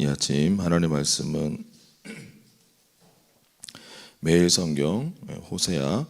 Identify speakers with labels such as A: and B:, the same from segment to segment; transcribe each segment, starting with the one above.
A: 이 아침 하나님의 말씀은 매일 성경 호세아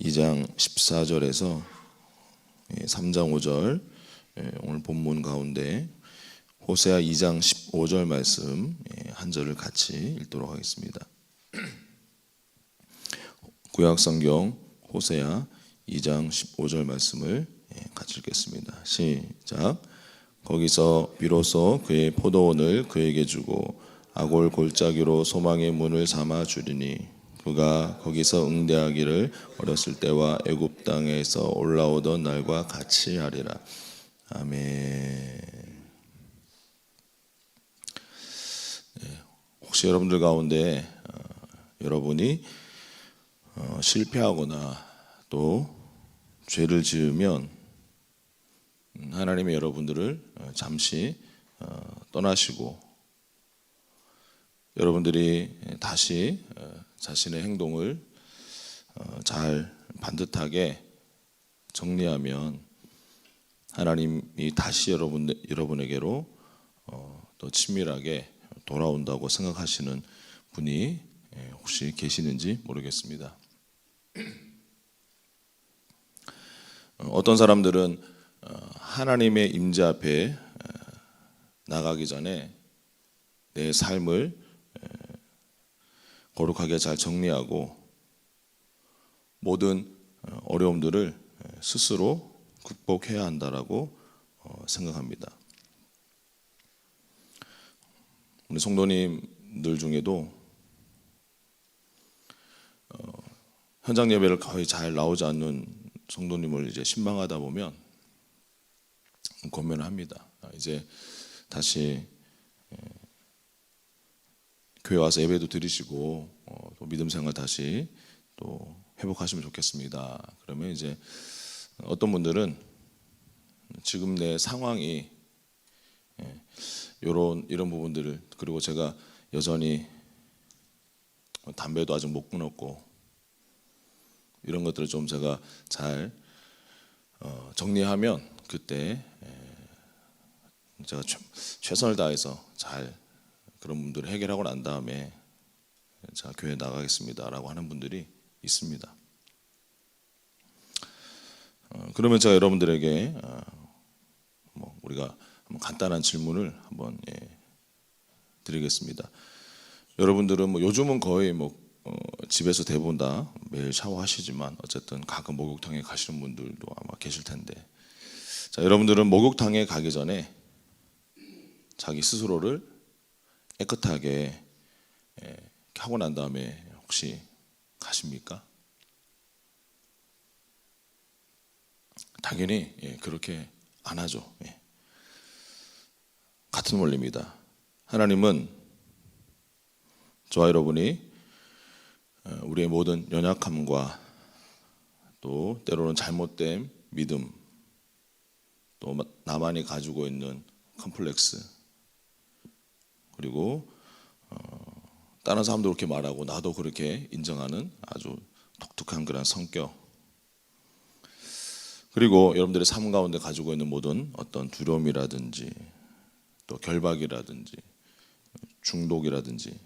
A: 2장 14절에서 3장 5절 오늘 본문 가운데 호세아 2장 15절 말씀 한 절을 같이 읽도록 하겠습니다. 구약 성경 호세아 2장 15절 말씀을 같이 읽겠습니다. 시작. 거기서 비로소 그의 포도원을 그에게 주고 아골 골짜기로 소망의 문을 삼아 주리니 그가 거기서 응대하기를 어렸을 때와 애굽 땅에서 올라오던 날과 같이 하리라. 아멘. 네, 혹시 여러분들 가운데 어, 여러분이 어, 실패하거나 또 죄를 지으면 음, 하나님이 여러분들을 어, 잠시 어, 떠나시고 여러분들이 다시 어, 자신의 행동을 잘 반듯하게 정리하면 하나님이 다시 여러분 여러분에게로 더 친밀하게 돌아온다고 생각하시는 분이 예, 혹시 계시는지 모르겠습니다. 어떤 사람들은 하나님의 임재 앞에 나가기 전에 내 삶을 거룩하게 잘 정리하고 모든 어려움들을 스스로 극복해야 한다라고 어, 생각합니다. 우리 성도님들 중에도 어, 현장 예배를 거의 잘 나오지 않는 성도님을 이제 신방하다 보면 고민을 합니다. 아, 이제 다시 교회 와서 예배도 드리시고 어, 또 믿음 생활 다시 또 회복하시면 좋겠습니다. 그러면 이제 어떤 분들은 지금 내 상황이 이런 예, 이런 부분들을 그리고 제가 여전히 담배도 아직 못 끊었고 이런 것들을 좀 제가 잘 어, 정리하면 그때 제가 최선을 다해서 잘 그런 분들을 해결하고 난 다음에 제가 교회 나가겠습니다라고 하는 분들이 있습니다. 어, 그러면 제가 여러분들에게 어, 뭐 우리가 간단한 질문을 한번 예, 드리겠습니다. 여러분들은 뭐 요즘은 거의 뭐 어, 집에서 대부분 다 매일 샤워하시지만 어쨌든 가끔 목욕탕에 가시는 분들도 아마 계실 텐데 자 여러분들은 목욕탕에 가기 전에 자기 스스로를 깨끗하게 예, 하고 난 다음에 혹시 가십니까? 당연히 예, 그렇게 안 하죠. 예. 같은 원리입니다. 하나님은 저와 여러분이 어, 우리의 모든 연약함과 또 때로는 잘못된 믿음 또 나만이 가지고 있는 컴플렉스 그리고 어, 다른 사람도 그렇게 말하고 나도 그렇게 인정하는 아주 독특한 그런 성격. 그리고 여러분들의 삶 가운데 가지고 있는 모든 어떤 두려움이라든지 또 결박이라든지 중독이라든지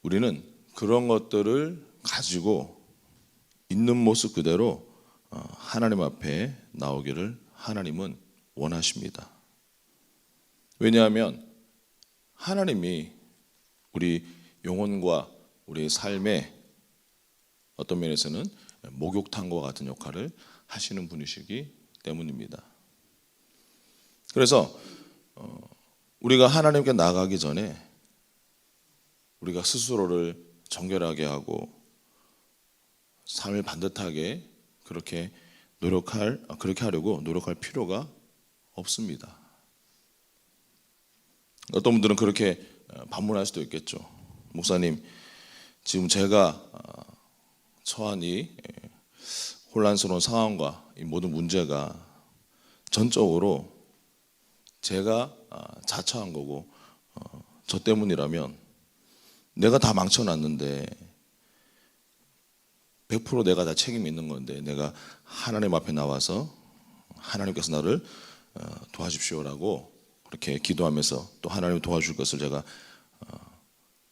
A: 우리는 그런 것들을 가지고 있는 모습 그대로 어, 하나님 앞에 나오기를 하나님은 원하십니다. 왜냐하면 하나님이 우리 영혼과 우리 삶의 어떤 면에서는 목욕탕과 같은 역할을 하시는 분이시기 때문입니다. 그래서 어, 우리가 하나님께 나가기 전에 우리가 스스로를 정결하게 하고 삶을 반듯하게 그렇게 노력할 그렇게 하려고 노력할 필요가 없습니다. 어떤 분들은 그렇게 어, 반문할 수도 있겠죠. 목사님, 지금 제가 어, 처한 이 혼란스러운 상황과 이 모든 문제가 전적으로 제가 어, 자처한 거고 저 때문이라면 내가 다 망쳐놨는데 100% 내가 다 책임 있는 건데 내가 하나님 앞에 나와서 하나님께서 나를 도와주십시오라고 그렇게 기도하면서 또 하나님 도와줄 것을 제가 어,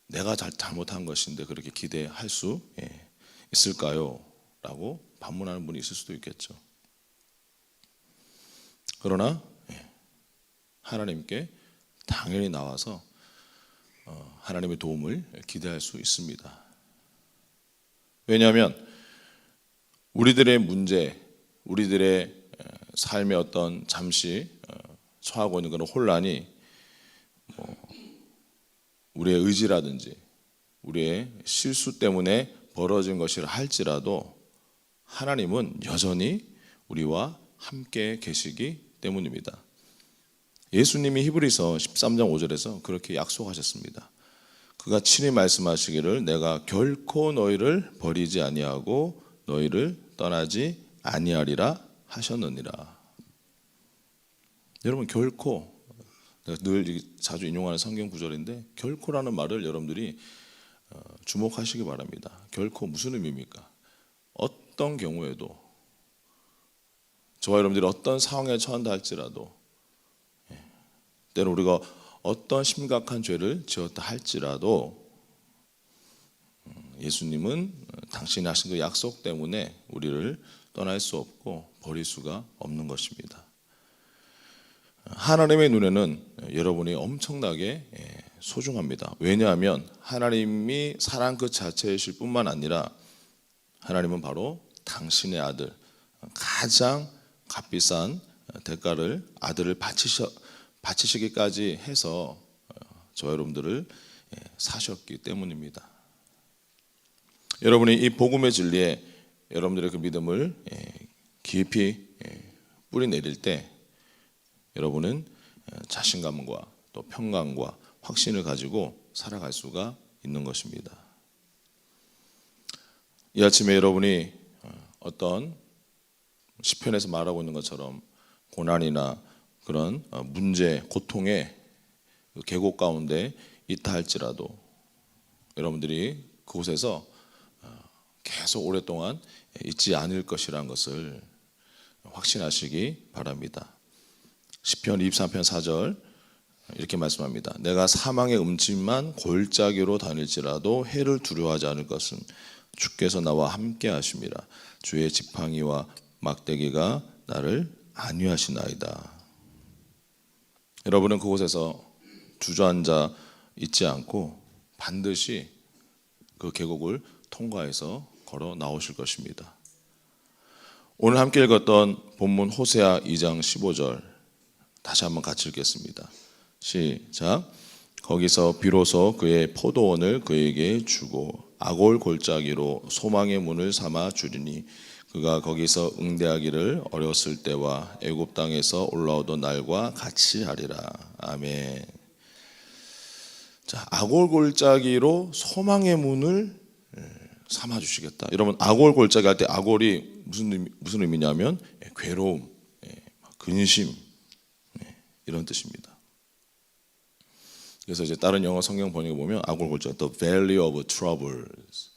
A: 내가 잘 잘못한 것인데 그렇게 기대할 수 예, 있을까요? 라고 반문하는 분이 있을 수도 있겠죠. 그러나 예, 하나님께 당연히 나와서 어, 하나님의 도움을 기대할 수 있습니다. 왜냐하면 우리들의 문제, 우리들의 에, 삶의 어떤 잠시 어, 처하고 있는 그런 혼란이 뭐 우리의 의지라든지 우리의 실수 때문에 벌어진 것이라 할지라도 하나님은 여전히 우리와 함께 계시기 때문입니다. 예수님이 히브리서 13장 5절에서 그렇게 약속하셨습니다. 그가 친히 말씀하시기를 내가 결코 너희를 버리지 아니하고 너희를 떠나지 아니하리라 하셨느니라. 여러분 결코 늘 자주 인용하는 성경 구절인데 결코라는 말을 여러분들이 어, 주목하시기 바랍니다. 결코 무슨 의미입니까? 어떤 경우에도 저와 여러분들이 어떤 상황에 처한다 할지라도 예, 때로 우리가 어떤 심각한 죄를 지었다 할지라도 음, 예수님은 당신이 하신 그 약속 때문에 우리를 떠날 수 없고 버릴 수가 없는 것입니다. 하나님의 눈에는 여러분이 엄청나게 예, 소중합니다. 왜냐하면 하나님이 사랑 그 자체이실 뿐만 아니라 하나님은 바로 당신의 아들 가장 값비싼 대가를 아들을 바치셔, 바치시기까지 해서 어, 저 여러분들을 예, 사셨기 때문입니다. 여러분이 이 복음의 진리에 여러분들의 그 믿음을 예, 깊이 예, 뿌리 내릴 때 여러분은 자신감과 또 평강과 확신을 가지고 살아갈 수가 있는 것입니다. 이 아침에 여러분이 어, 어떤 시편에서 말하고 있는 것처럼 고난이나 그런 어, 문제, 고통의 그 계곡 가운데 있다 할지라도 여러분들이 그곳에서 어, 계속 오랫동안 있지 않을 것이라는 것을 확신하시기 바랍니다. 시편 23편 4절 이렇게 말씀합니다. 내가 사망의 음침만 골짜기로 다닐지라도 해를 두려워하지 않을 것은 주께서 나와 함께 하심이라 주의 지팡이와 막대기가 나를 안위하시나이다. 여러분은 그곳에서 주저앉아 있지 않고 반드시 그 계곡을 통과해서 걸어 나오실 것입니다. 오늘 함께 읽었던 본문 호세아 2장 15절 다시 한번 같이 읽겠습니다. 시작. 거기서 비로소 그의 포도원을 그에게 주고 아골 골짜기로 소망의 문을 삼아 주리니 그가 거기서 응대하기를 어렸을 때와 애굽 땅에서 올라오던 날과 같이 하리라. 아멘. 자, 아골 골짜기로 소망의 문을 예, 삼아 주시겠다. 여러분 아골 골짜기 할 때 아골이 무슨 의미, 무슨 의미냐면 예, 괴로움, 예, 근심 이런 뜻입니다. 그래서 이제 다른 영어 성경 번역에 보면 아골 골짜 the valley of troubles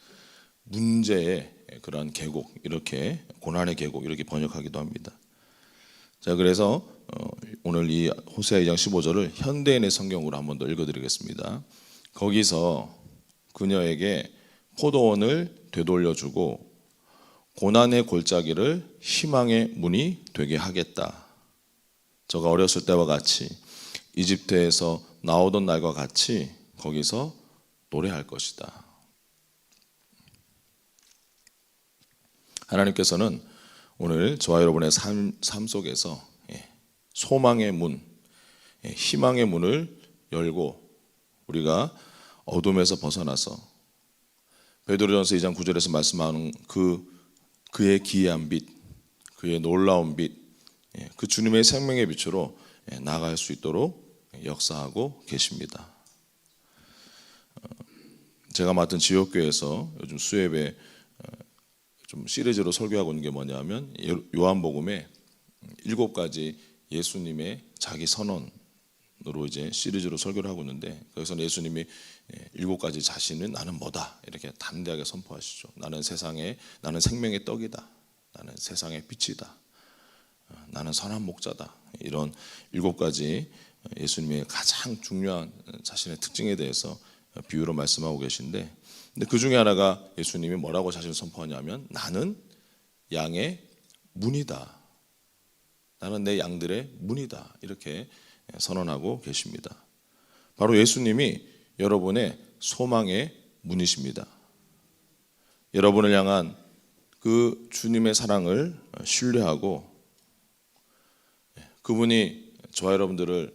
A: 문제의 그러한 계곡 이렇게 고난의 계곡 이렇게 번역하기도 합니다. 자 그래서 어, 오늘 이 호세아 2장 15절을 현대인의 성경으로 한 번 더 읽어드리겠습니다. 거기서 그녀에게 포도원을 되돌려주고 고난의 골짜기를 희망의 문이 되게 하겠다. 저가 어렸을 때와 같이 이집트에서 나오던 날과 같이 거기서 노래할 것이다. 하나님께서는 오늘 저와 여러분의 삶, 삶 속에서 예, 소망의 문, 예, 희망의 문을 열고 우리가 어둠에서 벗어나서 베드로전서 2장 9절에서 말씀하는 그 그의 기이한 빛, 그의 놀라운 빛, 예, 그 주님의 생명의 빛으로 나갈 수 있도록 역사하고 계십니다. 어, 제가 맡은 지역교회에서 요즘 수협에 좀 시리즈로 설교하고 있는 게 뭐냐면 요한복음에 일곱 가지 예수님의 자기 선언으로 이제 시리즈로 설교를 하고 있는데 거기서 예수님이 예, 일곱 가지 자신은 나는 뭐다 이렇게 담대하게 선포하시죠. 나는 세상에 나는 생명의 떡이다. 나는 세상의 빛이다. 어, 나는 선한 목자다. 이런 일곱 가지 예수님의 가장 중요한 자신의 특징에 대해서 비유로 말씀하고 계신데 근데 그 중에 하나가 예수님이 뭐라고 자신을 선포하냐면 나는 양의 문이다. 나는 내 양들의 문이다. 이렇게 선언하고 계십니다. 바로 예수님이 여러분의 소망의 문이십니다. 여러분을 향한 그 주님의 사랑을 신뢰하고 그분이 저와 여러분들을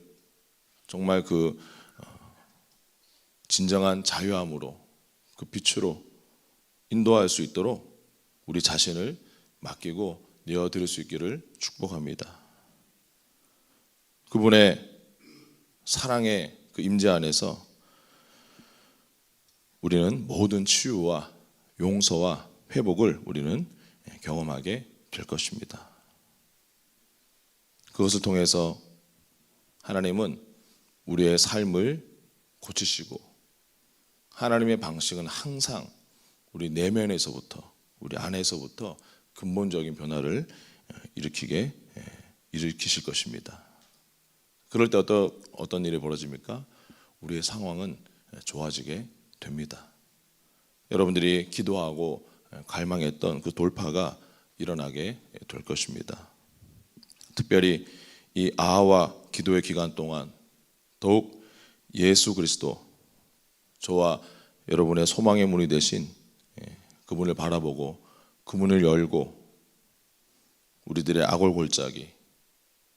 A: 정말 그 어, 진정한 자유함으로 그 빛으로 인도할 수 있도록 우리 자신을 맡기고 내어드릴 수 있기를 축복합니다. 그분의 사랑의 그 임재 안에서 우리는 모든 치유와 용서와 회복을 우리는 경험하게 될 것입니다. 그것을 통해서 하나님은 우리의 삶을 고치시고 하나님의 방식은 항상 우리 내면에서부터 우리 안에서부터 근본적인 변화를 일으키게 일으키실 것입니다. 그럴 때 어떤 어떤 일이 벌어집니까? 우리의 상황은 좋아지게 됩니다. 여러분들이 기도하고 갈망했던 그 돌파가 일어나게 될 것입니다. 특별히 이 아와 기도의 기간 동안 더욱 예수 그리스도 저와 여러분의 소망의 문이 되신 예, 그분을 바라보고 그 문을 열고 우리들의 악월 골짜기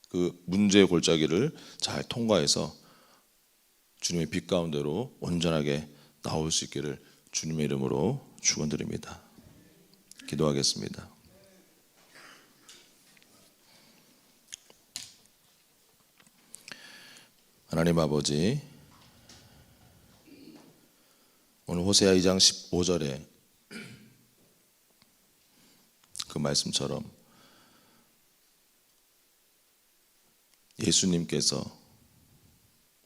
A: 그 문제의 골짜기를 잘 통과해서 주님의 빛 가운데로 온전하게 나올 수 있기를 주님의 이름으로 축원드립니다. 기도하겠습니다. 하나님 아버지 오늘 호세아 2장 15절에 그 말씀처럼 예수님께서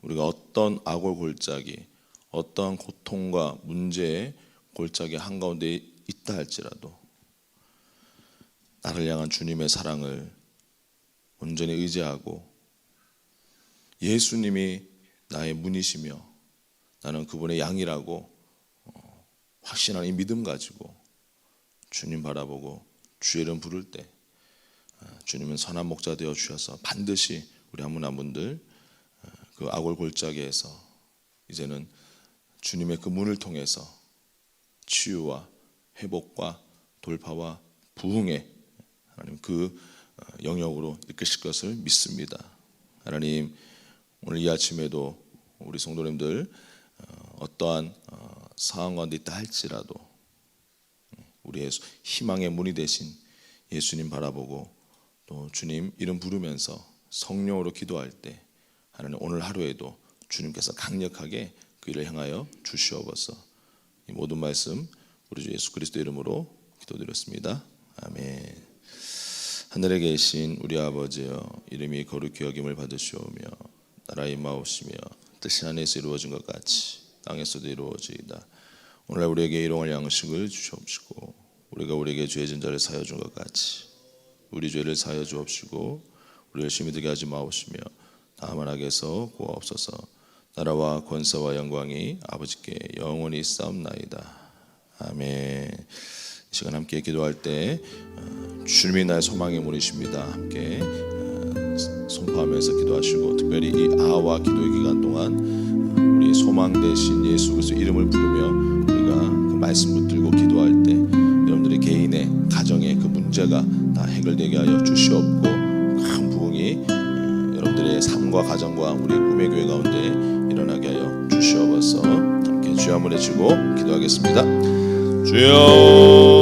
A: 우리가 어떤 악을 골짜기, 어떤 고통과 문제의 골짜기 한가운데 있다 할지라도 나를 향한 주님의 사랑을 온전히 의지하고 예수님이 나의 문이시며 나는 그분의 양이라고 어, 확신한 이 믿음 가지고 주님 바라보고 주의 이름 부를 때 어, 주님은 선한 목자 되어 주셔서 반드시 우리 한 분들 어, 그 악월 골짜기에서 이제는 주님의 그 문을 통해서 치유와 회복과 돌파와 부흥의 하나님 그 영역으로 이끄실 것을 믿습니다. 하나님 오늘 이 아침에도 우리 성도님들 어떠한 상황 가운데 있다 할지라도 우리의 희망의 문이 되신 예수님 바라보고 또 주님 이름 부르면서 성령으로 기도할 때 하나님 오늘 하루에도 주님께서 강력하게 그 일을 향하여 주시옵소서. 이 모든 말씀 우리 주 예수 그리스도 이름으로 기도드렸습니다. 아멘. 하늘에 계신 우리 아버지여 이름이 거룩히 여김을 받으시오며 나라의 마옵시며 뜻이 하늘에서 이루어진 것 같이 땅에서도 이루어지이다. 오늘 우리에게 일용할 양식을 주시옵시고 우리가 우리에게 죄 진 자를 사여 준 것 같이 우리 죄를 사여 주옵시고 우리 열심히 되게 하지 마옵시며 다만 악에서 구하옵소서. 나라와 권세와 영광이 아버지께 영원히 싸움나이다. 아멘. 이 시간 함께 기도할 때 어, 주님이 나의 소망의 문이십니다. 함께 어, 선포하면서 기도하시고 특별히 이 아와 기도의 기간 동안 어, 소망 대신 예수 그리스도 이름을 부르며 우리가 그 말씀 붙들고 기도할 때 여러분들의 개인의 가정의 그 문제가 다 해결되게 하여 주시옵고 큰 부흥이 여러분들의 삶과 가정과 우리 꿈의 교회 가운데 일어나게 하여 주시옵소서. 함께 주여 한번 해주고 기도하겠습니다. 주여